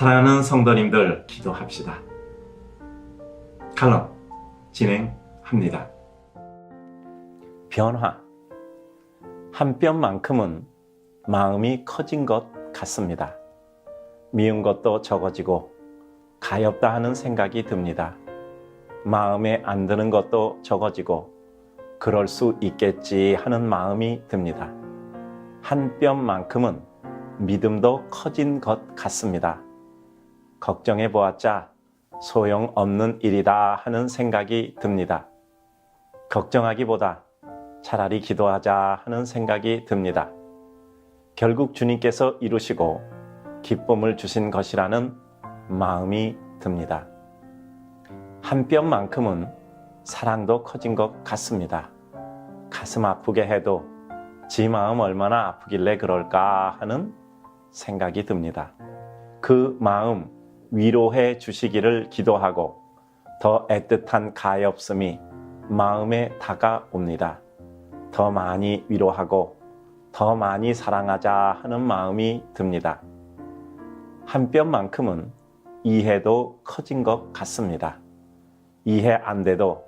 사랑하는 성도님들 기도합시다. 칼럼 진행합니다. 변화. 한 뼘만큼은 마음이 커진 것 같습니다. 미운 것도 적어지고 가엾다 하는 생각이 듭니다. 마음에 안 드는 것도 적어지고 그럴 수 있겠지 하는 마음이 듭니다. 한 뼘만큼은 믿음도 커진 것 같습니다. 걱정해 보았자 소용없는 일이다 하는 생각이 듭니다. 걱정하기보다 차라리 기도하자 하는 생각이 듭니다. 결국 주님께서 이루시고 기쁨을 주신 것이라는 마음이 듭니다. 한 뼘만큼은 사랑도 커진 것 같습니다. 가슴 아프게 해도 지 마음 얼마나 아프길래 그럴까 하는 생각이 듭니다. 그 마음 위로해 주시기를 기도하고 더 애틋한 가엾음이 마음에 다가옵니다. 더 많이 위로하고 더 많이 사랑하자 하는 마음이 듭니다. 한 뼘만큼은 이해도 커진 것 같습니다. 이해 안 돼도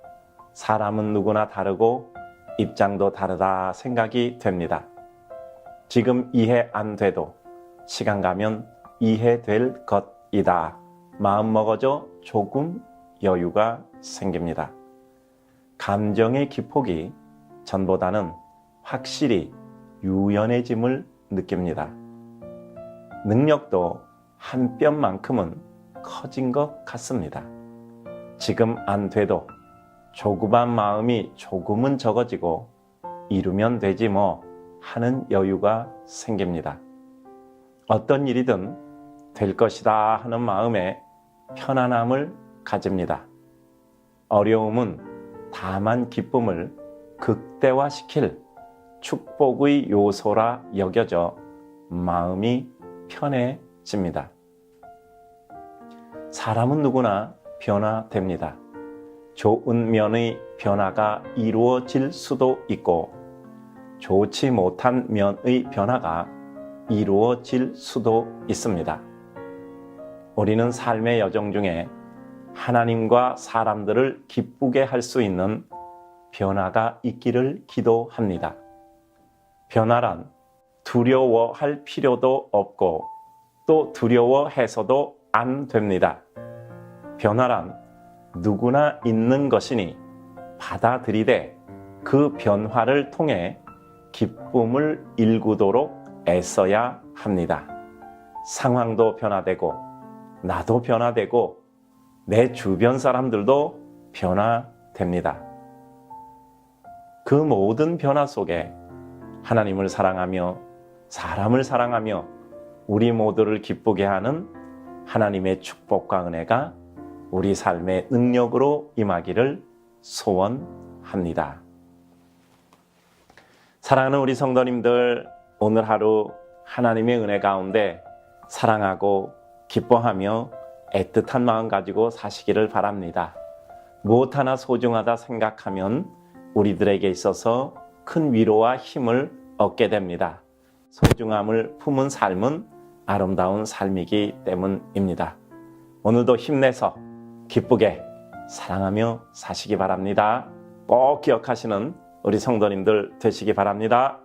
사람은 누구나 다르고 입장도 다르다 생각이 됩니다. 지금 이해 안 돼도 시간 가면 이해될 것 이다. 마음 먹어져 조금 여유가 생깁니다. 감정의 기폭이 전보다는 확실히 유연해짐을 느낍니다. 능력도 한 뼘만큼은 커진 것 같습니다. 지금 안 돼도 조그만 마음이 조금은 적어지고 이루면 되지 뭐 하는 여유가 생깁니다. 어떤 일이든 될 것이다 하는 마음에 편안함을 가집니다. 어려움은 다만 기쁨을 극대화시킬 축복의 요소라 여겨져 마음이 편해집니다. 사람은 누구나 변화됩니다. 좋은 면의 변화가 이루어질 수도 있고 좋지 못한 면의 변화가 이루어질 수도 있습니다. 우리는 삶의 여정 중에 하나님과 사람들을 기쁘게 할 수 있는 변화가 있기를 기도합니다. 변화란 두려워할 필요도 없고 또 두려워해서도 안 됩니다. 변화란 누구나 있는 것이니 받아들이되 그 변화를 통해 기쁨을 일구도록 애써야 합니다. 상황도 변화되고 나도 변화되고 내 주변 사람들도 변화됩니다. 그 모든 변화 속에 하나님을 사랑하며 사람을 사랑하며 우리 모두를 기쁘게 하는 하나님의 축복과 은혜가 우리 삶의 능력으로 임하기를 소원합니다. 사랑하는 우리 성도님들, 오늘 하루 하나님의 은혜 가운데 사랑하고 기뻐하며 애틋한 마음 가지고 사시기를 바랍니다. 무엇 하나 소중하다 생각하면 우리들에게 있어서 큰 위로와 힘을 얻게 됩니다. 소중함을 품은 삶은 아름다운 삶이기 때문입니다. 오늘도 힘내서 기쁘게 사랑하며 사시기 바랍니다. 꼭 기억하시는 우리 성도님들 되시기 바랍니다.